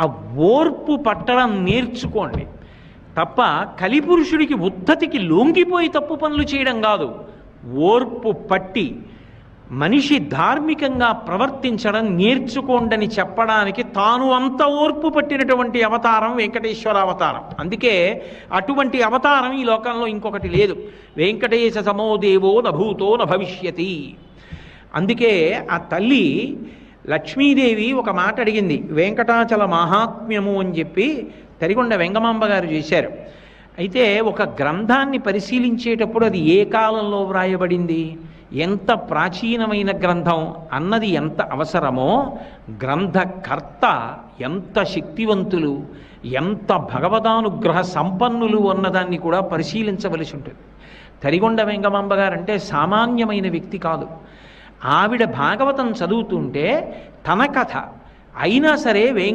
ఆ ఓర్పు పట్టడం నేర్చుకోండి. తప్ప కలిపురుషుడికి ఉద్ధతికి లొంగిపోయి తప్పు పనులు చేయడం కాదు. ఓర్పు పట్టి మనిషి ధార్మికంగా ప్రవర్తించడం నేర్చుకోండని చెప్పడానికి తాను అంత ఓర్పు పట్టినటువంటి అవతారం వెంకటేశ్వర అవతారం అందుకే అటువంటి అవతారం ఈ లోకంలో ఇంకొకటి లేదు. వెంకటేశ సమోదేవో నభూతో నభవిష్యతి అందుకే ఆ తల్లి లక్ష్మీదేవి ఒక మాట అడిగింది. వెంకటాచల మహాత్మ్యము అని చెప్పి తరిగొండ వెంగమాంబ గారు చేశారు. అయితే ఒక గ్రంథాన్ని పరిశీలించేటప్పుడు అది ఏ కాలంలో వ్రాయబడింది? ఎంత ప్రాచీనమైన గ్రంథం? అన్నది ఎంత అవసరమో గ్రంథకర్త ఎంత శక్తివంతులు ఎంత భగవదానుగ్రహ సంపన్నులు అన్నదాన్ని కూడా పరిశీలించవలసి ఉంటుంది. తరిగొండ వెంగమాంబ గారంటే సామాన్యమైన వ్యక్తి కాదు. ఆవిడ భాగవతం చదువుతుంటే తన కథ. అయినా సరే